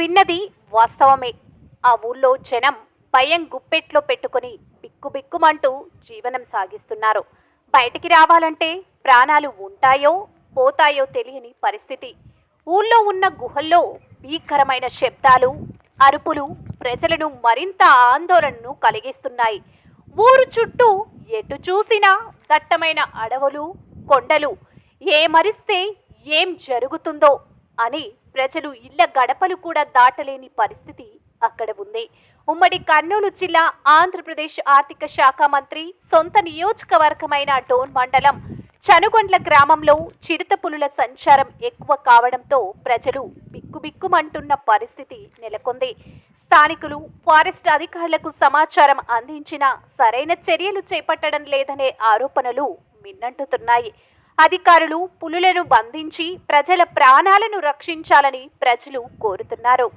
విన్నది వాస్తవమే. ఆ ఊళ్ళో జనం భయం గుప్పెట్లో పెట్టుకుని బిక్కుబిక్కుమంటూ జీవనం సాగిస్తున్నారు. బయటికి రావాలంటే ప్రాణాలు ఉంటాయో పోతాయో తెలియని పరిస్థితి. ఊళ్ళో ఉన్న గుహల్లో భీకరమైన శబ్దాలు అరుపులు ప్రజలను మరింత ఆందోళనను కలిగిస్తున్నాయి. ఊరు చుట్టూ ఎటు చూసినా దట్టమైన అడవులు కొండలు. ఏమరిస్తే ఏం జరుగుతుందో అని ప్రజలు ఇళ్ళ గడపలు కూడా దాటలేని పరిస్థితి అక్కడ ఉంది. ఉమ్మడి కర్నూలు జిల్లా ఆంధ్రప్రదేశ్ ఆర్థిక శాఖ మంత్రి సొంత నియోజకవర్గమైన డోన్ మండలం చనుగొండ్ల గ్రామంలో చిరుత పులుల సంచారం ఎక్కువ కావడంతో ప్రజలు బిక్కుబిక్కుమంటున్న పరిస్థితి నెలకొంది. స్థానికులు ఫారెస్ట్ అధికారులకు సమాచారం అందించినా సరైన చర్యలు చేపట్టడం లేదనే ఆరోపణలు మిన్నంటుతున్నాయి. అధికారులు పులులను బంధించి ప్రజల ప్రాణాలను రక్షించాలని ప్రజలు కోరుతున్నారు.